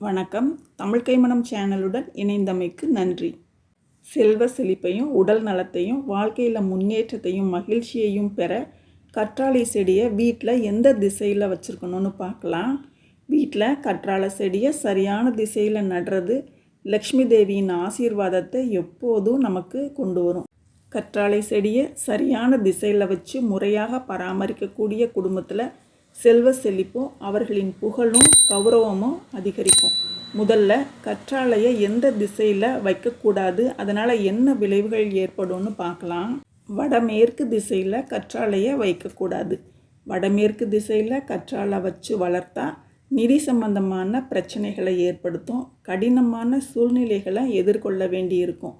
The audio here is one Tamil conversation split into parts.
வணக்கம். தமிழ் கைமணம் சேனலுடன் இணைந்தமைக்கு நன்றி. செல்வ செழிப்பையும் உடல் நலத்தையும் வாழ்க்கையில் முன்னேற்றத்தையும் மகிழ்ச்சியையும் பெற கற்றாழை செடியை வீட்டில் எந்த திசையில் வச்சுருக்கணும்னு பார்க்கலாம். வீட்டில் கற்றாழை செடியை சரியான திசையில் நடுறது லக்ஷ்மி தேவியின் ஆசீர்வாதத்தை எப்போதும் நமக்கு கொண்டு வரும். கற்றாழை செடியை சரியான திசையில் வச்சு முறையாக பராமரிக்கக்கூடிய குடும்பத்தில் செல்வ செழிப்பும் அவர்களின் புகழும் கௌரவமும் அதிகரிக்கும். முதல்ல கற்றாழையை எந்த திசையில் வைக்கக்கூடாது அதனால் என்ன விளைவுகள் ஏற்படும்னு பார்க்கலாம். வடமேற்கு திசையில் கற்றாழையை வைக்கக்கூடாது. வடமேற்கு திசையில் கற்றாழை வச்சு வளர்த்தா நிதி சம்பந்தமான பிரச்சனைகளை ஏற்படுத்தும் கடினமான சூழ்நிலைகளை எதிர்கொள்ள வேண்டியிருக்கும்.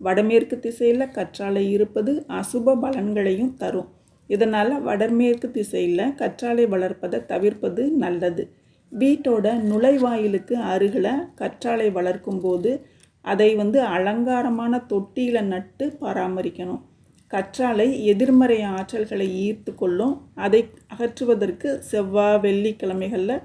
வடமேற்கு திசையில் கற்றாழை இருப்பது அசுப பலன்களையும் தரும். இதனால் வடமேற்கு திசையில் கற்றாழை வளர்ப்பதை தவிர்ப்பது நல்லது. வீட்டோட நுழைவாயிலுக்கு அருகில் கற்றாழை வளர்க்கும்போது அதை வந்து அலங்காரமான தொட்டியில் நட்டு பராமரிக்கணும். கற்றாழை எதிர்மறை ஆற்றல்களை ஈர்த்து கொள்ளும். அதை அகற்றுவதற்கு செவ்வாய் வெள்ளிக்கிழமைகளில்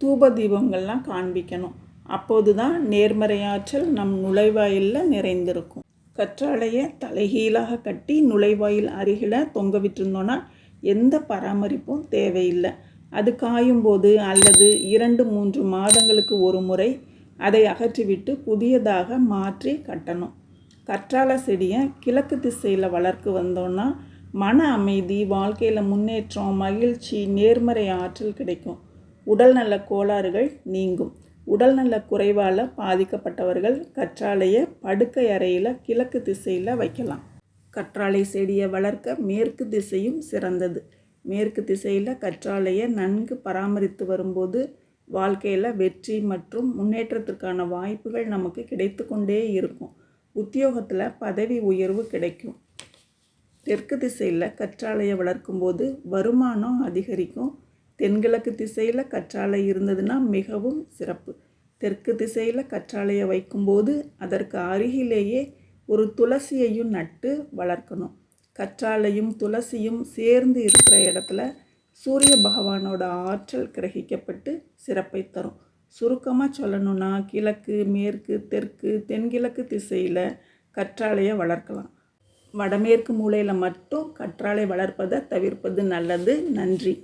தூப தீபங்கள்லாம் காண்பிக்கணும். அப்போது தான் நேர்மறை ஆற்றல் நம் நுழைவாயிலில் நிறைந்திருக்கும். கற்றாழையை தலைகீழாக கட்டி நுழைவாயில் அருகில் தொங்க விட்டுருந்தோன்னா எந்த பராமரிப்பும் தேவையில்லை. அது காயும் போது அல்லது இரண்டு மூன்று மாதங்களுக்கு ஒரு முறை அதை அகற்றிவிட்டு புதியதாக மாற்றி கட்டணும். கற்றாழை செடியை கிழக்கு திசையில் வளர்க்க வந்தோன்னா மன அமைதி வாழ்க்கையில் முன்னேற்றம் மகிழ்ச்சி நேர்மறை ஆற்றல் கிடைக்கும். உடல்நல கோளாறுகள் நீங்கும். உடல்நல குறைவால் பாதிக்கப்பட்டவர்கள் கற்றாழையை படுக்கை அறையில் கிழக்கு திசையில் வைக்கலாம். கற்றாழை செடியை வளர்க்க மேற்கு திசையும் சிறந்தது. மேற்கு திசையில் கற்றாழையை நன்கு பராமரித்து வரும்போது வாழ்க்கையில் வெற்றி மற்றும் முன்னேற்றத்திற்கான வாய்ப்புகள் நமக்கு கிடைத்து கொண்டே இருக்கும். உத்தியோகத்தில் பதவி உயர்வு கிடைக்கும். தெற்கு திசையில் கற்றாழையை வளர்க்கும்போது வருமானம் அதிகரிக்கும். தென்கிழக்கு திசையில் கற்றாழை இருந்ததுன்னா மிகவும் சிறப்பு. தெற்கு திசையில் கற்றாழையை வைக்கும்போது அதற்கு அருகிலேயே ஒரு துளசியையும் நட்டு வளர்க்கணும். கற்றாழையும் துளசியும் சேர்ந்து இருக்கிற இடத்துல சூரிய பகவானோட ஆற்றல் கிரகிக்கப்பட்டு சிறப்பை தரும். சுருக்கமாக சொல்லணும்னா கிழக்கு மேற்கு தெற்கு தென்கிழக்கு திசையில் கற்றாழையை வளர்க்கலாம். வடமேற்கு மூலையில் மட்டும் கற்றாழை வளர்ப்பதை தவிர்ப்பது நல்லது. நன்றி.